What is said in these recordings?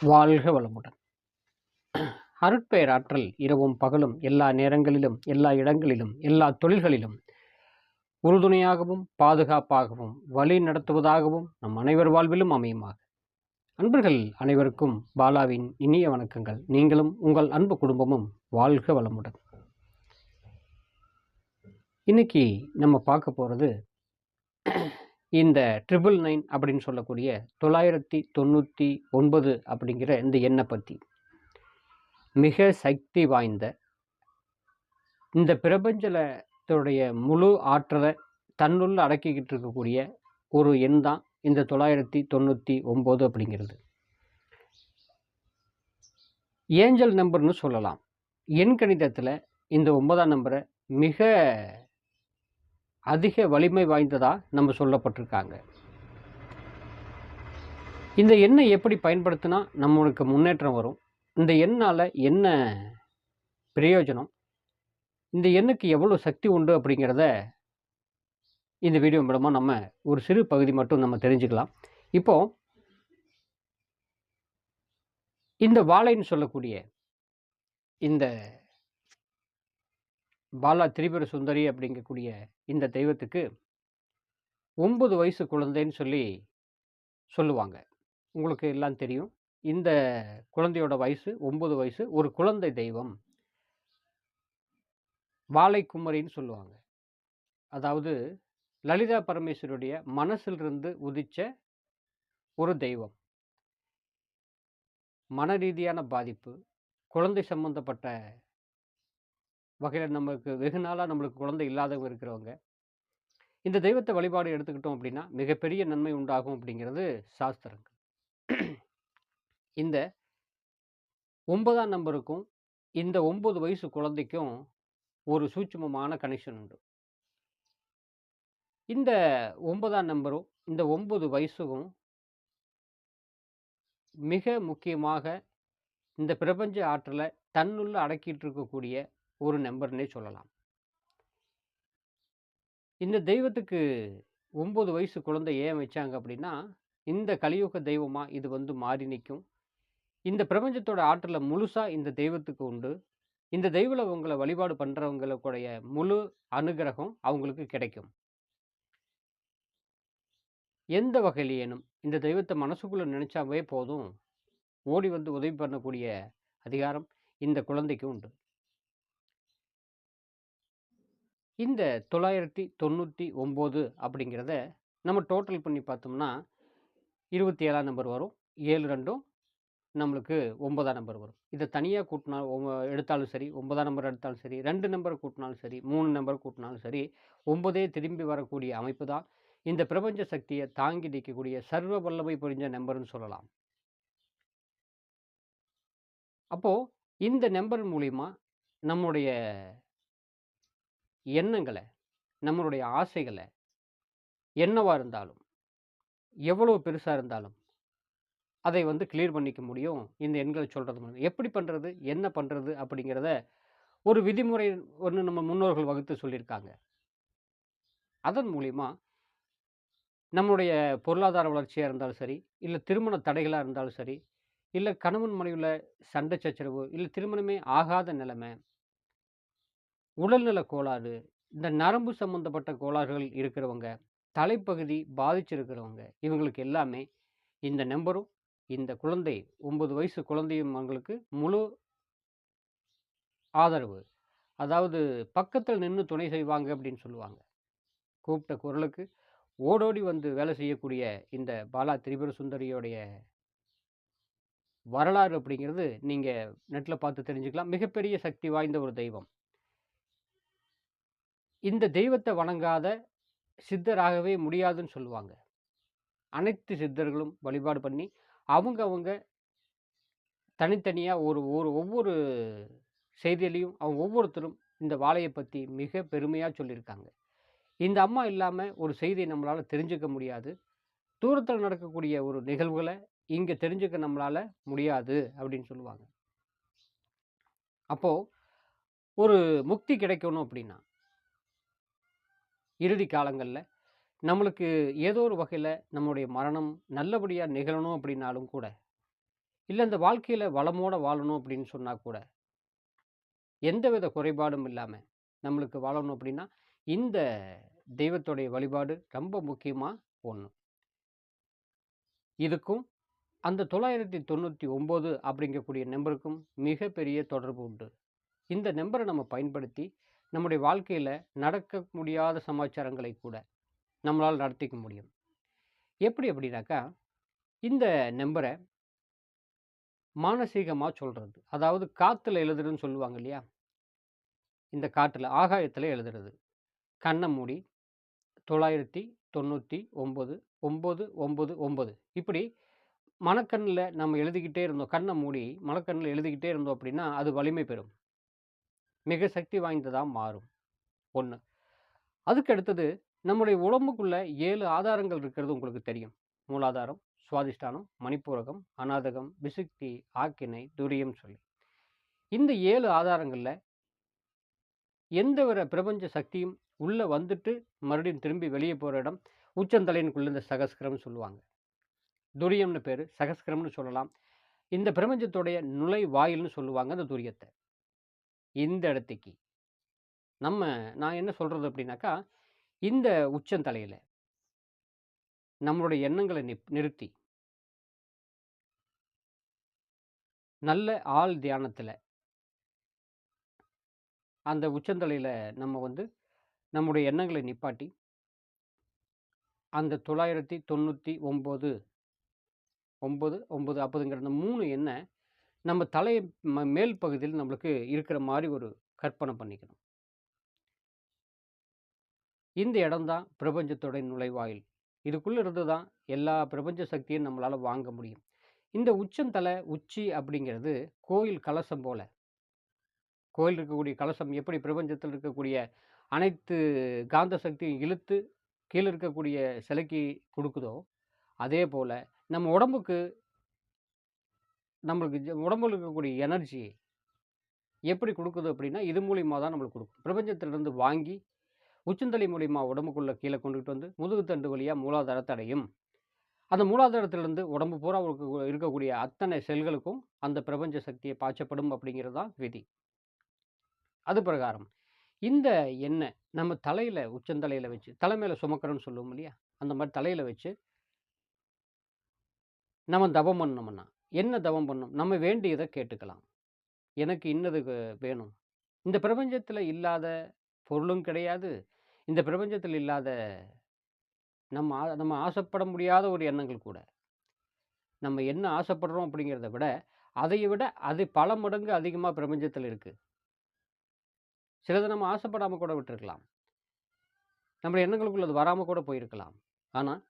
வாழ்க வளமுடன். அருட்பெயராற்றல் இரவும் பகலும் எல்லா நேரங்களிலும் எல்லா இடங்களிலும் எல்லா தொழில்களிலும் உறுதுணையாகவும் பாதுகாப்பாகவும் வழி நடத்துவதாகவும் நம் அனைவர் வாழ்விலும் அமையுமாக. அன்பர்கள் அனைவருக்கும் பாலாவின் இனிய வணக்கங்கள். நீங்களும் உங்கள் அன்பு குடும்பமும் வாழ்க வளமுடன். இன்னைக்கு நம்ம பார்க்க போகிறது இந்த ட்ரிபிள் நைன் அப்படின்னு சொல்லக்கூடிய தொள்ளாயிரத்தி தொண்ணூற்றி ஒன்பது அப்படிங்கிற இந்த எண்ணை பற்றி மிக சக்தி வாய்ந்த இந்த பிரபஞ்சத்துடைய முழு ஆற்றலை தன்னுள்ள அடக்கிக்கிட்டு இருக்கக்கூடிய ஒரு எண் தான் இந்த தொள்ளாயிரத்தி தொண்ணூற்றி ஒம்பது அப்படிங்கிறது. ஏஞ்சல் நம்பர்னு சொல்லலாம். எண் கணிதத்தில் இந்த ஒன்பதாம் நம்பரை மிக அதிக வலிமை வாய்ந்ததாக நம்ம சொல்லப்பட்டிருக்காங்க. இந்த எண்ணை எப்படி பயன்படுத்தினா நம்மளுக்கு முன்னேற்றம் வரும். இந்த எண்ணால் என்ன பிரயோஜனம்? இந்த எண்ணுக்கு எவ்வளோ சக்தி உண்டு அப்படிங்கிறத இந்த வீடியோ மூலமாக நம்ம ஒரு சிறு பகுதி மட்டும் நம்ம தெரிஞ்சுக்கலாம். இப்போ இந்த வாழைன்னு சொல்லக்கூடிய இந்த பாலா திரிபுர சுந்தரி அப்படிங்கக்கூடிய இந்த தெய்வத்துக்கு ஒன்பது வயசு குழந்தைன்னு சொல்லி சொல்லுவாங்க. உங்களுக்கு எல்லாம் தெரியும். இந்த குழந்தையோட வயசு ஒன்பது வயசு ஒரு குழந்தை தெய்வம். வாழைக்குமரின்னு சொல்லுவாங்க. அதாவது லலிதா பரமேஸ்வருடைய மனசிலிருந்து உதிச்ச ஒரு தெய்வம். மன ரீதியான பாதிப்பு குழந்தை சம்பந்தப்பட்ட வகையில் நம்மளுக்கு வெகு நாளாக நம்மளுக்கு குழந்தை இல்லாதவங்க இருக்கிறவங்க. இந்த தெய்வத்தை வழிபாடு எடுத்துக்கிட்டோம் அப்படின்னா மிகப்பெரிய நன்மை உண்டாகும் அப்படிங்கிறது சாஸ்திரங்கள். இந்த ஒன்பதாம் நம்பருக்கும் இந்த ஒன்பது வயசு குழந்தைக்கும் ஒரு சூட்சுமமான கனெக்ஷன் உண்டு. இந்த ஒன்பதாம் நம்பரும் இந்த ஒன்பது வயசுக்கும் மிக முக்கியமாக இந்த பிரபஞ்ச ஆற்றலை தன்னுள்ள அடக்கிட்டு இருக்கக்கூடிய ஒரு நம்பர்னே சொல்லலாம். இந்த தெய்வத்துக்கு ஒம்பது வயசு குழந்தை ஏன் வச்சாங்க அப்படின்னா இந்த கலியுக தெய்வமாக இது வந்து மாறி நிற்கும் இந்த பிரபஞ்சத்தோட ஆற்றலை முழுசாக இந்த தெய்வத்துக்கு உண்டு. இந்த தெய்வில் உங்களை வழிபாடு பண்ணுறவங்களுடைய முழு அனுகிரகம் அவங்களுக்கு கிடைக்கும். எந்த வகையிலேனும் இந்த தெய்வத்தை மனசுக்குள்ளே நினச்சாவே போதும். ஓடி வந்து உதவி பண்ணக்கூடிய அதிகாரம் இந்த குழந்தைக்கு உண்டு. இந்த தொள்ளாயிரத்தி தொண்ணூற்றி ஒம்பது அப்படிங்கிறத நம்ம டோட்டல் பண்ணி பார்த்தோம்னா இருபத்தி ஏழாம் நம்பர் வரும் ஏழு ரெண்டும் நம்மளுக்கு ஒன்பதாம் நம்பர் வரும். இதை தனியாக கூட்டினா எடுத்தாலும் சரி ஒன்பதாம் நம்பர் எடுத்தாலும் சரி ரெண்டு நம்பர் கூட்டினாலும் சரி மூணு நம்பர் கூட்டினாலும் சரி ஒன்பதே திரும்பி வரக்கூடிய அமைப்பு தான். இந்த பிரபஞ்ச சக்தியை தாங்கி நிற்கக்கூடிய சர்வ வல்லமை புரிஞ்ச நம்பர்னு சொல்லலாம். அப்போது இந்த நம்பர் மூலிமா நம்முடைய எண்ணங்களை நம்மளுடைய ஆசைகளை என்னவாக இருந்தாலும் எவ்வளோ பெருசாக இருந்தாலும் அதை வந்து கிளியர் பண்ணிக்க முடியும். இந்த எண்களை சொல்கிறது மூலம். எப்படி பண்ணுறது என்ன பண்ணுறது அப்படிங்கிறத ஒரு விதிமுறை ஒன்று நம்ம முன்னோர்கள் வகுத்து சொல்லியிருக்காங்க. அதன் மூலிமா நம்மளுடைய பொருளாதார வளர்ச்சியாக இருந்தாலும் சரி இல்லை திருமண தடைகளாக இருந்தாலும் சரி இல்லை கணவன் மனைவியில் சண்டை சச்சரவு இல்லை திருமணமே ஆகாத நிலைமை உடல்நல கோளாறு இந்த நரம்பு சம்மந்தப்பட்ட கோளாறுகள் இருக்கிறவங்க தலைப்பகுதி பாதிச்சிருக்கிறவங்க இவங்களுக்கு எல்லாமே இந்த நம்பரும் இந்த குழந்தை ஒன்பது வயசு குழந்தையும் அவங்களுக்கு முழு ஆதரவு. அதாவது பக்கத்தில் நின்று துணை செய்வாங்க அப்படின்னு சொல்லுவாங்க. கூப்பிட்ட குரலுக்கு ஓடோடி வந்து வேலை செய்யக்கூடிய இந்த பாலா திரிபுர சுந்தரியோடைய வரலாறு அப்படிங்கிறது நீங்கள் நெட்டில் பார்த்து தெரிஞ்சுக்கலாம். மிகப்பெரிய சக்தி வாய்ந்த ஒரு தெய்வம். இந்த தெய்வத்தை வணங்காத சித்தராகவே முடியாதுன்னு சொல்லுவாங்க. அனைத்து சித்தர்களும் வழிபாடு பண்ணி அவங்க அவங்க தனித்தனியாக ஒரு ஒரு ஒவ்வொரு செய்தியிலையும் அவங்க ஒவ்வொருத்தரும் இந்த வாழையை பற்றி மிக பெருமையாக சொல்லியிருக்காங்க. இந்த அம்மா இல்லாமல் ஒரு செய்தியை நம்மளால் தெரிஞ்சுக்க முடியாது. தூரத்தில் நடக்கக்கூடிய ஒரு நிகழ்வுகளை இங்கே தெரிஞ்சுக்க நம்மளால் முடியாது அப்படின்னு சொல்லுவாங்க. அப்போது ஒரு முக்தி கிடைக்கணும் அப்படின்னா இறுதி காலங்களில் நம்மளுக்கு ஏதோ ஒரு வகையில் நம்மளுடைய மரணம் நல்லபடியாக நிகழணும் அப்படின்னாலும் கூட இல்லை இந்த வாழ்க்கையில் வளமோடு வாழணும் அப்படின்னு சொன்னால் கூட, எந்தவித குறைபாடும் இல்லாமல் நம்மளுக்கு வாழணும் அப்படின்னா, இந்த தெய்வத்துடைய வழிபாடு ரொம்ப முக்கியமாக ஒன்று இதுக்கும் அந்த 999 அப்படிங்கக்கூடிய நம்பருக்கும் மிகப்பெரிய தொடர்பு உண்டு. இந்த நம்பரை நம்ம பயன்படுத்தி, நம்முடைய வாழ்க்கையில் நடக்க முடியாத சமாச்சாரங்களை கூட நம்மளால் நடத்திக்க முடியும். எப்படி அப்படின்னாக்கா, இந்த நம்பரை மானசீகமாக சொல்கிறது அதாவது காற்றுல எழுதுறதுன்னு சொல்லுவாங்க இல்லையா? இந்த காற்றில் ஆகாயத்தில் எழுதுறது. கண்ணை மூடி 999 999 இப்படி மனக்கண்ணில் நம்ம எழுதிக்கிட்டே இருந்தோம். கண்ணை மூடி மனக்கண்ணில் எழுதிக்கிட்டே இருந்தோம் அப்படின்னா, அது வலிமை பெறும். மிக சக்தி வாய்ந்ததாக மாறும். ஒன்று அதுக்கு அடுத்தது நம்முடைய உடம்புக்குள்ள ஏழு ஆதாரங்கள் இருக்கிறது உங்களுக்கு தெரியும். மூலாதாரம், சுவாதிஷ்டானம், மணிப்பூரகம், அநாதகம், விசுக்தி, ஆக்கினை, துரியம் சொல்லி. இந்த ஏழு ஆதாரங்களில் எந்த ஒரு பிரபஞ்ச சக்தியும் உள்ளே வந்துட்டு மறுபடியும் திரும்பி வெளியே போகிற இடம் உச்சந்தலையினுக்குள்ள இந்த சகஸ்கிரம்னு சொல்லுவாங்க. துரியம்னு பேர் சகஸ்கிரம்னு சொல்லலாம். இந்த பிரபஞ்சத்துடைய நுழை வாயில்னு சொல்லுவாங்க அந்த துரியத்தை இந்த இடத்துக்கு. நம்ம நான் என்ன சொல்கிறது அப்படின்னாக்கா, இந்த உச்சந்தலையில் நம்மளுடைய எண்ணங்களை நிப் நிறுத்தி. நல்ல ஆள் தியானத்தில். அந்த உச்சந்தலையில் நம்ம வந்து நம்முடைய எண்ணங்களை நிப்பாட்டி அந்த தொள்ளாயிரத்தி தொண்ணூற்றி ஒம்பது ஒம்பது ஒம்பது அப்போதுங்கிற அந்த 3 எண்ண நம்ம தலை மேல் பகுதியில் நம்மளுக்கு இருக்கிற மாதிரி ஒரு கற்பனை பண்ணிக்கணும். இந்த இடம்தான் பிரபஞ்சத்துடைய நுழைவாயில். இதுக்குள்ளே இருந்து தான் எல்லா பிரபஞ்ச சக்தியும் நம்மளால் வாங்க முடியும். இந்த உச்சந்தலை, உச்சி அப்படிங்கிறது கோயில் கலசம் போல. கோயில் இருக்கக்கூடிய கலசம் எப்படி பிரபஞ்சத்தில் இருக்கக்கூடிய அனைத்து காந்த சக்தியும் இழுத்து கீழே இருக்கக்கூடிய சிலைக்கு கொடுக்குதோ அதே போல் நம்ம உடம்புக்கு நம்மளுக்கு உடம்புல இருக்கக்கூடிய எனர்ஜி எப்படி கொடுக்குது அப்படின்னா, இது மூலியமா தான் நம்மளுக்கு கொடுக்கும் பிரபஞ்சத்திலிருந்து வாங்கி உச்சந்தலை மூலிமா உடம்புக்குள்ளே கீழே கொண்டுட்டு வந்து முதுகுத்தண்டு வழியாக மூலாதாரத்தை அடையும். அந்த மூலாதாரத்திலிருந்து உடம்பு பூரா இருக்க இருக்கக்கூடிய அத்தனை செல்களுக்கும் அந்த பிரபஞ்ச சக்தியை பாய்ச்சப்படும் அப்படிங்கிறது தான் விதி. அது பிரகாரம் இந்த எண்ணெய் நம்ம தலையில் உச்சந்தலையில் வச்சு, தலை மேலே சுமக்கிறோன்னு சொல்லுவோம் இல்லையா? அந்த மாதிரி தலையில் வச்சு நம்ம தபம் பண்ணோம்னா, என்ன தவம் பண்ணும் நம்ம வேண்டியதை கேட்டுக்கலாம். எனக்கு இன்னது வேணும். இந்த பிரபஞ்சத்தில் இல்லாத பொருளும் கிடையாது. இந்த பிரபஞ்சத்தில் இல்லாத நம்ம ஆ நம்ம ஆசைப்பட முடியாத ஒரு எண்ணங்கள் கூட. நம்ம என்ன ஆசைப்படுறோம் அப்படிங்கிறத விட, அதை விட அது பல மடங்கு அதிகமாக பிரபஞ்சத்தில் இருக்குது சிலது நம்ம ஆசைப்படாமல் கூட விட்டுருக்கலாம். நம்ம எண்ணங்களுக்குள்ள அது கூட போயிருக்கலாம். ஆனால்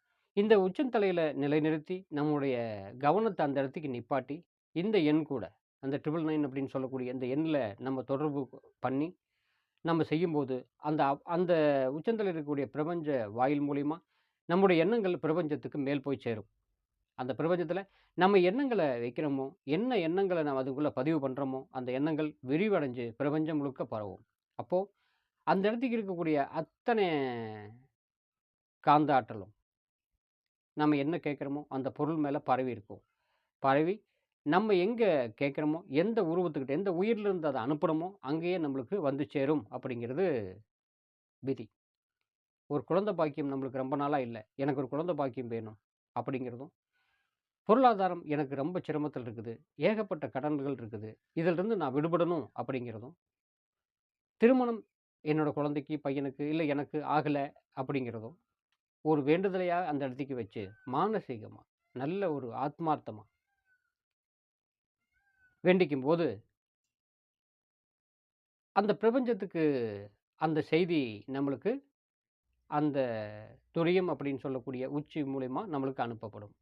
இந்த உச்சந்தலையில் நிலைநிறுத்தி, நம்முடைய கவனத்தை அந்த இடத்துக்கு நிப்பாட்டி, இந்த எண் கூட அந்த 999 அப்படின்னு சொல்லக்கூடிய இந்த எண்ணில் நம்ம தொடர்பு பண்ணி, நம்ம செய்யும்போது, அந்த அப் அந்த உச்சந்தலையில் இருக்கக்கூடிய பிரபஞ்ச வாயில் மூலிமா நம்முடைய எண்ணங்கள் பிரபஞ்சத்துக்கு மேல் போய் சேரும். அந்த பிரபஞ்சத்தில் நம்ம எண்ணங்களை வைக்கிறோமோ, என்ன எண்ணங்களை நம்ம அதுக்குள்ளே பதிவு பண்ணுறோமோ அந்த எண்ணங்கள் விரிவடைஞ்சு பிரபஞ்சம் முழுக்க பரவும். அப்போது அந்த இடத்துக்கு இருக்கக்கூடிய அத்தனை காந்த ஆற்றலும் நம்ம என்ன கேட்குறோமோ அந்த பொருள் மேலே பரவி இருக்கும். பரவி நம்ம எங்கே கேட்குறோமோ எந்த உருவத்துக்கிட்ட எந்த உயிரிலிருந்து அதை அனுப்புகிறோமோ அங்கேயே நம்மளுக்கு வந்து சேரும் அப்படிங்கிறது விதி. ஒரு குழந்தை பாக்கியம் நம்மளுக்கு ரொம்ப நாளாக இல்லை எனக்கு ஒரு குழந்த பாக்கியம் வேணும் அப்படிங்கிறதும், பொருளாதாரம் எனக்கு ரொம்ப சிரமத்தில் இருக்குது. ஏகப்பட்ட கடன்கள் இருக்குது. இதிலிருந்து நான் விடுபடணும் அப்படிங்கிறதும், திருமணம் என்னோட குழந்தைக்கு, பையனுக்கு இல்லை எனக்கு ஆகலை அப்படிங்கிறதும், ஒரு வேண்டுதலையாக அந்த இடத்துக்கு வச்சு, மானசீகமாக நல்ல ஒரு ஆத்மார்த்தமாக வேண்டிக்கும் போது அந்த பிரபஞ்சத்துக்கு அந்த செய்தி நம்மளுக்கு அந்த துரியம் அப்படின்னு சொல்லக்கூடிய உச்சி மூலயமா நம்மளுக்கு அனுப்பப்படும்.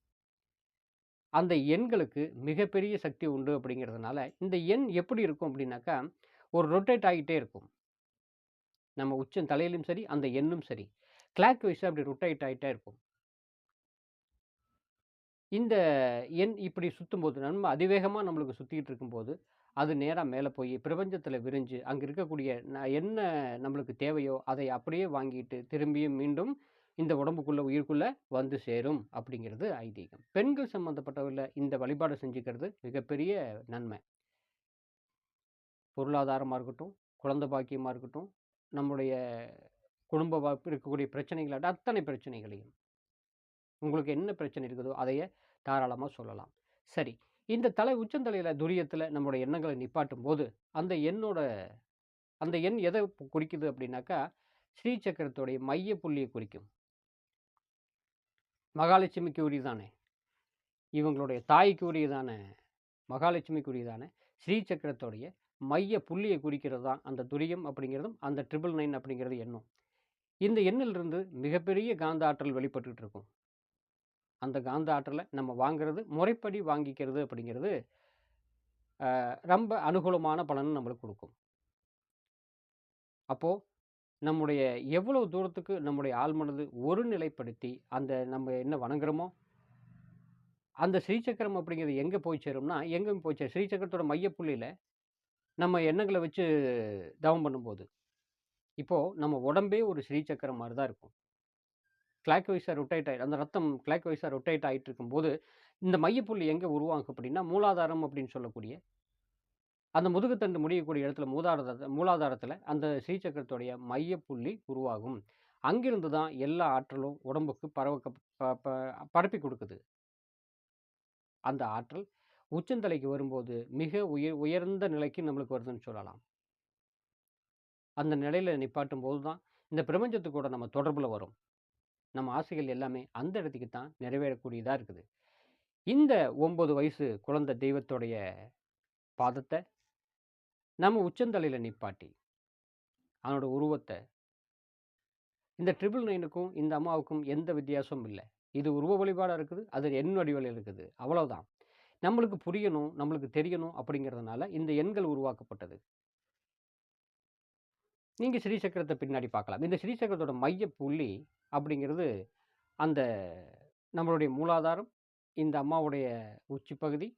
அந்த எண்களுக்கு மிகப்பெரிய சக்தி உண்டு அப்படிங்கிறதுனால, இந்த எண் எப்படி இருக்கும் அப்படின்னாக்கா, ஒரு ரொட்டேட் ஆகிட்டே இருக்கும். நம்ம உச்சம் தலையிலும் சரி, அந்த எண்ணும் சரி. கிளாக் வைஸா அப்படி ரொட்டேட் ஆகிட்டே இருக்கும். இந்த எண் இப்படி சுத்தும்போது, நம்ம அதிவேகமாக நம்மளுக்கு சுத்திக்கிட்டு இருக்கும்போது, அது நேராக மேலே போய் பிரபஞ்சத்தில் விரிஞ்சு, அங்கே இருக்கக்கூடிய என்ன நம்மளுக்கு தேவையோ, அதை அப்படியே வாங்கிட்டு, திரும்பியும் மீண்டும் இந்த உடம்புக்குள்ளே உயிருக்குள்ளே வந்து சேரும் அப்படிங்கிறது ஐதீகம் பெண்கள் சம்மந்தப்பட்டவரில் இந்த வழிபாடு செஞ்சுக்கிறது மிகப்பெரிய நன்மை பொருளாதாரமாக இருக்கட்டும் குழந்தை பாக்கியமாக இருக்கட்டும் நம்முடைய குடும்ப இருக்கக்கூடிய பிரச்சனைகள் அத்தனை பிரச்சனைகளையும். உங்களுக்கு என்ன பிரச்சனை இருக்குதோ அதைய தாராளமாக சொல்லலாம். சரி இந்த தலை உச்சந்தலையில் துரியத்தில் நம்மளுடைய எண்ணங்களை நிப்பாட்டும் போது அந்த எண்ணோட அந்த எண் எதை குறிக்குது அப்படின்னாக்கா ஸ்ரீ சக்கரத்துடைய மைய புள்ளியை குறிக்கும். மகாலட்சுமிக்கு உரியதானே இவங்களுடைய தாய்க்கு உரியதானே மகாலட்சுமிக்கு உரியதான ஸ்ரீ சக்கரத்துடைய மைய புள்ளியை குறிக்கிறது தான் அந்த துரியம் அப்படிங்கிறதும் அந்த ட்ரிபிள் நைன் அப்படிங்கிறது எண்ணும். இந்த எண்ணிலிருந்து மிகப்பெரிய காந்த ஆற்றல் வெளிப்பட்டுக்கிட்டு இருக்கும் அந்த காந்த ஆற்றலை நம்ம வாங்குறது முறைப்படி வாங்கிக்கிறது அப்படிங்கிறது ரொம்ப அனுகூலமான பலன் நம்மளுக்கு கொடுக்கும். அப்போது நம்முடைய எவ்வளவு தூரத்துக்கு நம்முடைய ஆழ்மனது ஒரு நிலைப்படுத்தி அந்த நம்ம என்ன வணங்குறோமோ அந்த ஸ்ரீசக்கரம் அப்படிங்கிறது எங்கே போய் சேரும்னா எங்கே போய் சேரும் ஸ்ரீசக்கரத்தோட மையப்புள்ளியில் நம்ம எண்ணங்களை வச்சு தவம் பண்ணும்போது. இப்போது நம்ம உடம்பே ஒரு ஸ்ரீசக்கரம் மாதிரி தான் இருக்கும். கிளாக் வைஸாக ரொட்டேட் ஆகி அந்த ரத்தம் கிளாக் வைஸாக ரொட்டேட் ஆகிட்டு இருக்கும்போது இந்த மையப்புள்ளி எங்கே உருவாகும் அப்படின்னா மூலாதாரம் அப்படின்னு சொல்லக்கூடிய அந்த முதுகுத்தண்டு முடியக்கூடிய இடத்துல மூதாதார மூலாதாரத்தில் அந்த ஸ்ரீசக்கரத்துடைய மையப்புள்ளி உருவாகும். அங்கிருந்து தான் எல்லா ஆற்றலும் உடம்புக்கு பரவக்க பரப்பி கொடுக்குது. அந்த ஆற்றல் உச்சந்தலைக்கு வரும்போது மிக உயர் உயர்ந்த நிலைக்கு நம்மளுக்கு வருதுன்னு சொல்லலாம். அந்த நிலையில் நிப்பாட்டும் போது தான் இந்த பிரபஞ்சத்து கூட நம்ம தொடர்பில் வரும். நம்ம ஆசைகள் எல்லாமே அந்த இடத்துக்கு தான் நிறைவேறக்கூடியதாக இருக்குது. இந்த ஒம்பது வயசு குழந்தை தெய்வத்துடைய பாதத்தை நம்ம உச்சந்தலையில் நிப்பாட்டி அவனோட உருவத்தை இந்த ட்ரிபிள் நைனுக்கும் இந்த அம்மாவுக்கும் எந்த வித்தியாசமும் இல்லை. இது உருவ வழிபாடாக இருக்குது அது எண் வடிவில் இருக்குது. அவ்வளோதான் நம்மளுக்கு புரியணும் நம்மளுக்கு தெரியணும் அப்படிங்கிறதுனால இந்த எண்கள் உருவாக்கப்பட்டது. நீங்கள் ஸ்ரீசக்கரத்தை பின்னாடி பார்க்கலாம். இந்த ஸ்ரீசக்கரத்தோட மைய புள்ளி அப்படிங்கிறது அந்த நம்மளுடைய மூலாதாரம் இந்த அம்மாவுடைய உச்சி பகுதி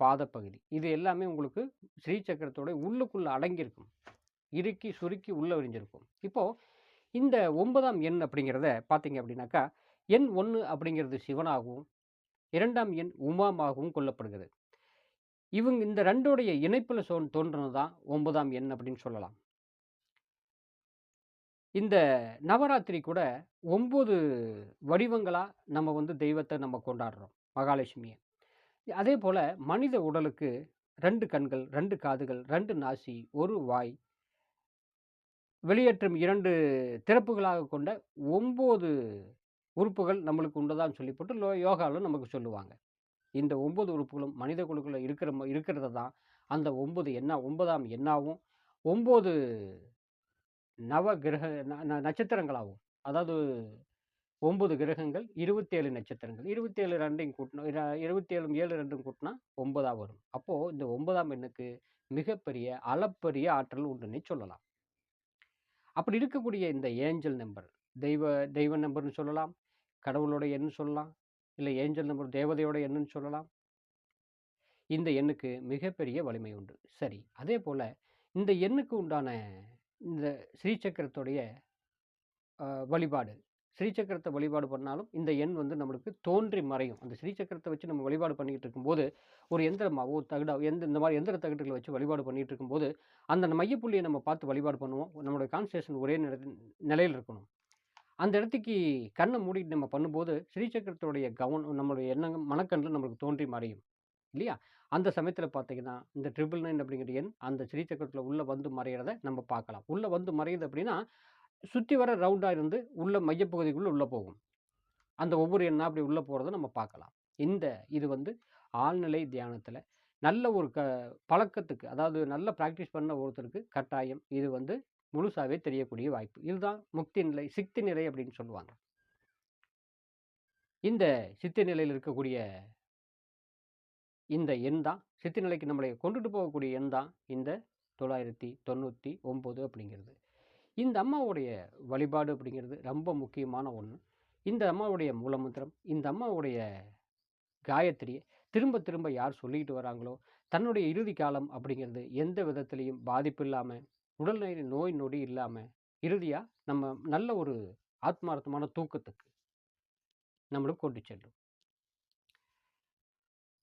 பாதப்பகுதி. இது எல்லாமே உங்களுக்கு ஸ்ரீசக்கரத்தோட உள்ளுக்குள்ளே அடங்கியிருக்கும். இறுக்கி சுருக்கி உள்ளே விரிஞ்சிருக்கும். இப்போது இந்த ஒன்பதாம் எண் அப்படிங்கிறத பார்த்தீங்க அப்படின்னாக்கா எண் ஒன்று அப்படிங்கிறது சிவனாகவும் இரண்டாம் எண் உமாமாகவும் கொல்லப்படுகிறது இவங்க இந்த ரெண்டோடைய இணைப்பில் சொ தோன்றுனது தான் ஒன்பதாம் எண் அப்படின்னு சொல்லலாம். இந்த நவராத்திரி கூட ஒம்பது வடிவங்களாக நம்ம வந்து தெய்வத்தை நம்ம கொண்டாடுறோம் மகாலட்சுமியை. அதே போல் மனித உடலுக்கு ரெண்டு கண்கள் ரெண்டு காதுகள் ரெண்டு நாசி ஒரு வாய். வெளியேற்றும் இரண்டு திறப்புகளாக கொண்ட ஒம்பது உறுப்புகள் நம்மளுக்கு உண்டுதான் சொல்லி போட்டு லோ யோகாவில் நமக்கு சொல்லுவாங்க. இந்த ஒம்பது உறுப்புகளும் மனித குழுக்குள்ள இருக்கிற இருக்கிறத இருக்கிறது தான். அந்த ஒம்பது என்ன ஒன்பதாம் எண்ணாவும் ஒம்பது நவ கிரக ந- ந- நட்சத்திரங்களாகும். அதாவது ஒன்பது கிரகங்கள் இருபத்தேழு நட்சத்திரங்கள். இருபத்தேழு ரெண்டையும் கூட்டினா இருபத்தேழு ஏழு ரெண்டும் கூட்டினா ஒன்பதாக வரும். அப்போது இந்த ஒன்பதாம் எண்ணுக்கு மிகப்பெரிய அளப்பரிய ஆற்றல் உண்டுன்னே சொல்லலாம். அப்படி இருக்கக்கூடிய இந்த ஏஞ்சல் நம்பர் தெய்வ தெய்வ நம்பர்னு சொல்லலாம் கடவுளோட எண்ணு சொல்லலாம் இல்லை ஏஞ்சல் நம்பர் தேவதையோட எண்ணுன்னு சொல்லலாம். இந்த எண்ணுக்கு மிகப்பெரிய வலிமை உண்டு. சரி அதே போல் இந்த எண்ணுக்கு உண்டான இந்த ஸ்ரீசக்கரத்துடைய வழிபாடு. ஸ்ரீசக்கரத்தை வழிபாடு பண்ணாலும் இந்த எண் வந்து நம்மளுக்கு தோன்றி மறையும். அந்த ஸ்ரீசக்கரத்தை வச்சு நம்ம வழிபாடு பண்ணிக்கிட்டு இருக்கும்போது ஒரு எந்திரமாவோ தகுடா எந்த இந்த மாதிரி எந்திர தகடுகளை வச்சு வழிபாடு பண்ணிட்டு இருக்கும்போது அந்த மையப்புள்ளியை நம்ம பார்த்து வழிபாடு பண்ணுவோம். நம்மளுடைய கான்சன்ட்ரேஷன் ஒரே நில நிலையில் இருக்கணும். அந்த இடத்துக்கு கண்ணை மூடிட்டு நம்ம பண்ணும்போது ஸ்ரீசக்கரத்துடைய கவனம் நம்மளுடைய எண்ணங்கள் மனக்கண்ணில் நம்மளுக்கு தோன்றி மறையும். இல்லையா? அந்த சமயத்தில் பார்த்தீங்கன்னா இந்த ட்ரிபிள் நைன் அப்படிங்கிற எண் அந்த ஸ்ரீசக்கரத்தில் உள்ளே வந்து மறையிறத நம்ம பார்க்கலாம். உள்ளே வந்து மறையுது அப்படின்னா சுற்றி வர ரவுண்டாக இருந்து உள்ள மையப்பகுதிக்குள்ளே உள்ளே போகும். அந்த ஒவ்வொரு எண்ணாக அப்படி உள்ளே போகிறத நம்ம பார்க்கலாம். இந்த இது வந்து ஆழ்நிலை தியானத்தில் நல்ல ஒரு க பழக்கத்துக்கு அதாவது நல்ல ப்ராக்டிஸ் பண்ண ஒருத்தருக்கு கட்டாயம் இது வந்து முழுசாவே தெரியக்கூடிய வாய்ப்பு. இதுதான் முக்தி நிலை சித்தி நிலை அப்படின்னு சொல்லுவாங்க. இந்த சித்தி நிலையில் இருக்கக்கூடிய இந்த எண் தான். சித்தி நிலைக்கு நம்மளை கொண்டுட்டு போகக்கூடிய எண் தான் இந்த தொள்ளாயிரத்தி தொண்ணூற்றி ஒம்பது அப்படிங்கிறது. இந்த அம்மாவுடைய வழிபாடு அப்படிங்கிறது ரொம்ப முக்கியமான ஒன்று இந்த அம்மாவுடைய மூலமந்திரம் இந்த அம்மாவுடைய காயத்ரியை திரும்ப திரும்ப யார் சொல்லிக்கிட்டு வராங்களோ தன்னுடைய இறுதி காலம் அப்படிங்கிறது எந்த விதத்திலையும் பாதிப்பு இல்லாமல் உடல்நிலை நோய் நொடி இல்லாமல் இறுதியாக நம்ம நல்ல ஒரு ஆத்மார்த்தமான தூக்கத்துக்கு நம்மளுக்கு கொண்டு செல்லும்.